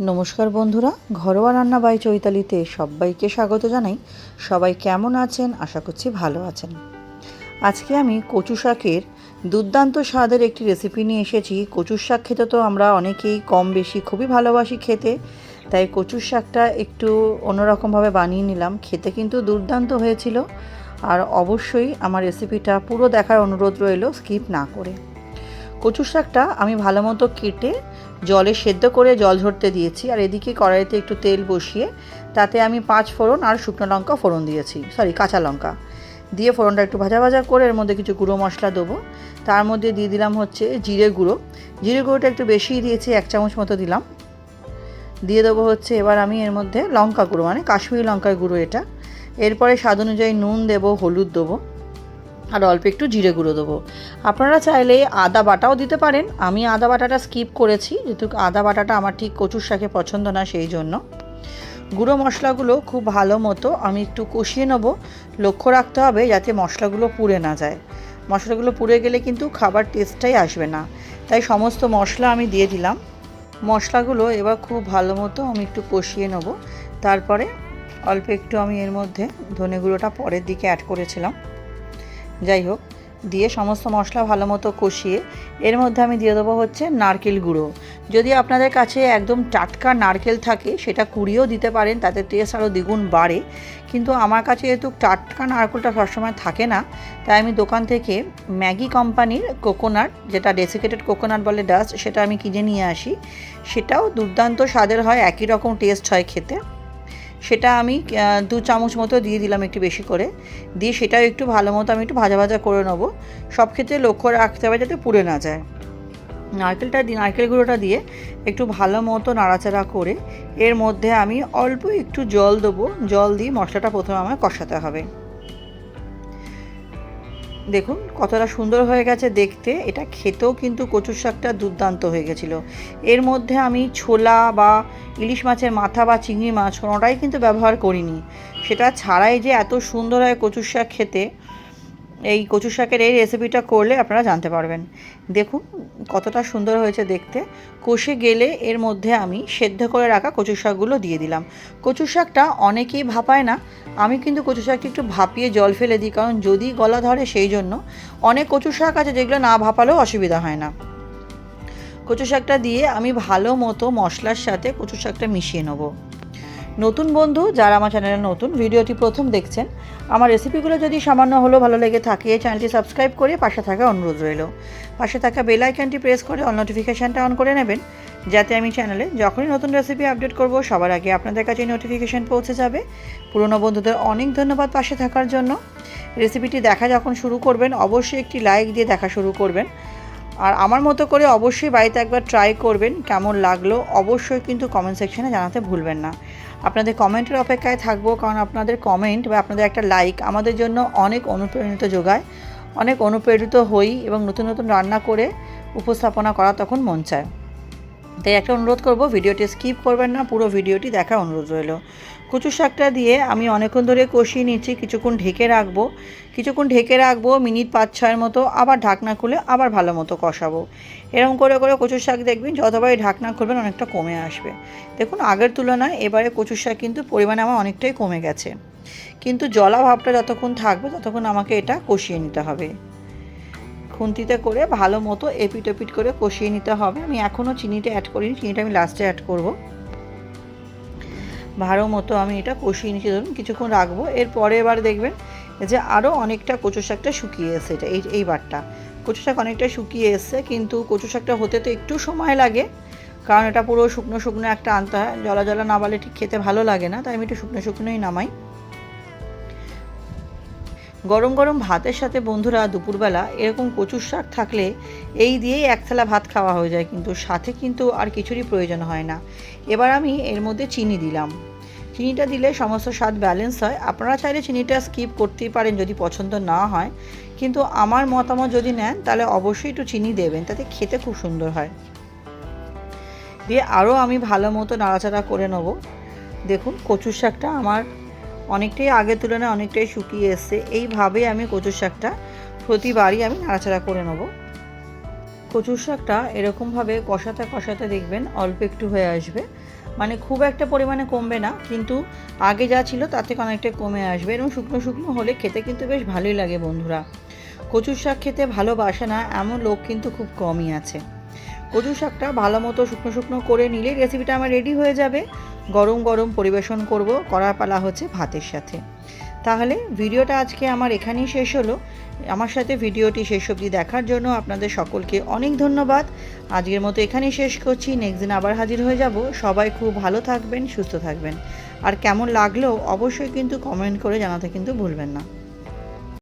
নমস্কার বন্ধুরা, ঘরোয়া রান্না বাই চৈতালিতে সবাইকে স্বাগত জানাই। সবাই কেমন আছেন? আশা করছি ভালো আছেন। আজকে আমি কচু শাকের দুর্দান্ত স্বাদের একটি রেসিপি নিয়ে এসেছি। কচুর শাক খেতে তো আমরা অনেকেই কম বেশি খুবই ভালোবাসি খেতে, তাই কচুর শাকটা একটু অন্যরকমভাবে বানিয়ে নিলাম। খেতে কিন্তু দুর্দান্ত হয়েছিল আর অবশ্যই আমার রেসিপিটা পুরো দেখার অনুরোধ রইল স্কিপ না করে। কচুর শাকটা আমি ভালো মতো কেটে জলে সেদ্ধ করে জল ঝরতে দিয়েছি। আর এদিকে কড়াইতে একটু তেল বসিয়ে তাতে আমি পাঁচ ফোড়ন আর শুকনো লঙ্কা ফোড়ন দিয়েছি। সরি কাঁচা লঙ্কা। দিয়ে ফোড়নটা একটু ভাজা ভাজা করে এর মধ্যে কিছু গুঁড়ো মশলা দেবো। তার মধ্যে দিয়ে দিলাম হচ্ছে জিরে গুঁড়ো। জিরে গুঁড়োটা একটু বেশিই দিয়েছি, এক চামচ মতো দিলাম। দিয়ে দেবো হচ্ছে এবার আমি এর মধ্যে লঙ্কা গুঁড়ো মানে কাশ্মীরি লঙ্কার গুঁড়ো এটা। এরপরে স্বাদ অনুযায়ী নুন দেবো, হলুদ দেবো। আর অল্প একটু জিরে গুঁড়ো দেবো। আপনারা চাইলে আদা বাটাও দিতে পারেন। আমি আদা বাটাটা স্কিপ করেছি, যেহেতু আদা বাটাটা আমার ঠিক কচুর শাকে পছন্দ না সেই জন্য। গুঁড়ো মশলাগুলো খুব ভালো মতো আমি একটু কষিয়ে নেব। লক্ষ্য রাখতে হবে যাতে মশলাগুলো পুড়ে না যায়। মশলাগুলো পুড়ে গেলে কিন্তু খাবার টেস্টটাই আসবে না। তাই সমস্ত মশলা আমি দিয়ে দিলাম। মশলাগুলো এবার খুব ভালো মতো আমি একটু কষিয়ে নেব। তারপরে অল্প একটু আমি এর মধ্যে ধনে গুঁড়োটা পরের দিকে অ্যাড করেছিলাম। যাই হোক, দিয়ে সমস্ত মশলা ভালো মতো কষিয়ে, এর মধ্যে আমি দিয়ে দেবো হচ্ছে নারকেল গুঁড়ো। যদি আপনাদের কাছে একদম টাটকা নারকেল থাকে, সেটা কুড়িয়েও দিতে পারেন, তাতে টেস্ট আরও দ্বিগুণ বাড়ে। কিন্তু আমার কাছে যেহেতু টাটকা নারকেলটা সবসময় থাকে না, তাই আমি দোকান থেকে ম্যাগি কোম্পানির কোকোনাট, যেটা ডেসিকেটেড কোকোনাট বলে ডাস্ট সেটা আমি কিনে নিয়ে আসি। সেটাও দুর্দান্ত স্বাদের হয়, একই রকম টেস্ট হয় খেতে। সেটা আমি দু চামচ মতো দিয়ে দিলাম একটু বেশি করে। দিয়ে সেটাও একটু ভালো মতো আমি একটু ভাজা ভাজা করে নেব। সব ক্ষেত্রে লক্ষ্য রাখতে হবে যাতে পুড়ে না যায়। নারকেলটা দিয়ে নারকেল গুঁড়োটা দিয়ে একটু ভালো মতো নাড়াচাড়া করে এর মধ্যে আমি অল্প একটু জল দেবো। জল দিয়ে মশলাটা প্রথমে আমার কষাতে হবে। দেখুন, কতটা সুন্দর হয়ে গেছে দেখতে। এটা খেতেও কিন্তু কচুর শাকটা দুর্দান্ত হয়ে গেছিল। এর মধ্যে আমি ছোলা বা ইলিশ মাছের মাথা বা চিংড়ি মাছ কোনোটাই কিন্তু ব্যবহার করিনি। সেটা ছাড়াই যে এত সুন্দর হয় কচুর শাক খেতে এই কচু শাকের এই রেসিপিটা করলে আপনারা জানতে পারবেন। দেখুন, কতটা সুন্দর হয়েছে দেখতে। কষে গেলে এর মধ্যে আমি সেদ্ধ করে রাখা কচু শাকগুলো দিয়ে দিলাম। কচু শাকটা অনেকেই ভাপায় না। আমি কিন্তু কচু শাকটা একটু ভাপিয়ে জল ফেলে দিই, কারণ যদি গলা ধরে সেই জন্য অনেক কচু শাক আছে যেগুলো না ভাপালেও অসুবিধা হয় না। কচু শাকটা দিয়ে আমি ভালো মতো মশলার সাথে কচু শাকটা মিশিয়ে নেব। নতুন বন্ধু যারা আমার চ্যানেলে নতুন, ভিডিওটি প্রথম দেখছেন, আমার রেসিপিগুলো যদি সামান্য হলেও ভালো লেগে থাকে চ্যানেলটি সাবস্ক্রাইব করে পাশে থাকা অনুরোধ রইল। পাশে থাকা বেল আইকনটি প্রেস করে অল নোটিফিকেশানটা অন করে নেবেন, যাতে আমি চ্যানেলে যখনই নতুন রেসিপি আপডেট করব, সবার আগে আপনাদের কাছে নোটিফিকেশান পৌঁছে যাবে। পুরনো বন্ধুদের অনেক ধন্যবাদ পাশে থাকার জন্য। রেসিপিটি দেখা যখন শুরু করবেন, অবশ্যই একটি লাইক দিয়ে দেখা শুরু করবেন। আর আমার মতো করে অবশ্যই বাড়িতে একবার ট্রাই করবেন, কেমন লাগল অবশ্যই কিন্তু কমেন্ট সেকশনে জানাতে ভুলবেন না। আপনাদের কমেন্টের অপেক্ষায় থাকব, কারণ আপনাদের কমেন্ট বা আপনাদের একটা লাইক আমাদের জন্য অনেক অনুপ্রেরিত যোগায়, অনেক অনুপ্রেরিত হই এবং নতুন নতুন রান্না করে উপস্থাপনা করা তখন মন চায়। তাই একটা অনুরোধ করব ভিডিওটি স্কিপ করবেন না, পুরো ভিডিওটি দেখা অনুরোধ রইল। কচু শাকটা দিয়ে আমি অনেকক্ষণ ধরে কষিয়ে নিচ্ছি, কিছুক্ষণ ঢেকে রাখব। কিছুক্ষণ ঢেকে রাখব, মিনিট পাঁচ, ছয়ের মতো, আবার ঢাকনা খুলে আবার ভালো মতো কষাবো। এরকম করে করে কচুর শাক দেখবেন, যতবারই ঢাকনা খুলবেন অনেকটা কমে আসবে। দেখুন, আগের তুলনায় এবারে কচুর শাক কিন্তু পরিমাণে আমার অনেকটাই কমে গেছে। কিন্তু জলা ভাবটা যতক্ষণ থাকবে, ততক্ষণ আমাকে এটা কষিয়ে নিতে হবে। খুন্তিতে করে ভালো মতো এপিট এপিট করে কষিয়ে নিতে হবে। আমি এখনও চিনিটা অ্যাড করিনি, চিনিটা আমি লাস্টে অ্যাড করব। ভালো মতো আমি এটা কষিয়ে নিচ্ছি। ধরুন কিছুক্ষণ রাখব, এরপরে এবার দেখবেন যে আরও অনেকটা কচু শাকটা শুকিয়ে এসছে এটা, এই এইবারটা কচু শাক অনেকটা শুকিয়ে এসছে, কিন্তু কচু শাকটা হতে তো একটু সময় লাগে, কারণ এটা পুরো শুকনো শুকনো একটা আনতে হয়। জলা জলা না বলে ঠিক খেতে ভালো লাগে না, তাই আমি একটু শুকনো শুকনোই নামাই। গরম গরম ভাতের সাথে বন্ধুরা দুপুরবেলা এরকম কচুর শাক থাকলে এই দিয়েই এক থালা ভাত খাওয়া হয়ে যায়, কিন্তু সাথে কিন্তু আর কিছুরই প্রয়োজন হয় না। এবার আমি এর মধ্যে চিনি দিলাম। চিনিটা দিলে সমস্ত স্বাদ ব্যালেন্স হয়। আপনারা চাইলে চিনিটা স্কিপ করতেই পারেন যদি পছন্দ না হয়। কিন্তু আমার মতামত যদি নেন, তাহলে অবশ্যই একটু চিনি দেবেন, তাতে খেতে খুব সুন্দর হয়। দিয়ে আরও আমি ভালো মতো নাড়াচাড়া করে নেব। দেখুন, কচুর শাকটা আমার অনেকটাই আগের তুলনায় অনেকটাই শুকিয়ে এসছে। এইভাবেই আমি কচুর শাকটা প্রতিবারই আমি নাড়াচাড়া করে নেব। কচুর শাকটা এরকমভাবে কষাতে কষাতে দেখবেন অল্প একটু হয়ে আসবে। মানে খুব একটা পরিমাণে কমবে না, কিন্তু আগে যা ছিল তার থেকে অনেকটা কমে আসবে এবং শুকনো শুকনো হলে খেতে কিন্তু বেশ ভালোই লাগে বন্ধুরা। কচুর শাক খেতে ভালোবাসে না, এমন লোক কিন্তু খুব কমই আছে। কচু শাকটা ভালো মতো শুকনো শুকনো করে নিলে রেসিপিটা আমার রেডি হয়ে যাবে। গরম গরম পরিবেশন করব করার পালা হচ্ছে ভাতের সাথে। তাহলে ভিডিওটা আজকে আমার এখানেই শেষ হলো। আমার সাথে ভিডিওটি শেষ অবধি দেখার জন্য আপনাদের সকলকে অনেক ধন্যবাদ। আজকের মতো এখানেই শেষ করছি। নেক্সট দিন আবার হাজির হয়ে যাব। সবাই খুব ভালো থাকবেন, সুস্থ থাকবেন। আর কেমন লাগলেও অবশ্যই কিন্তু কমেন্ট করে জানাতে কিন্তু ভুলবেন না।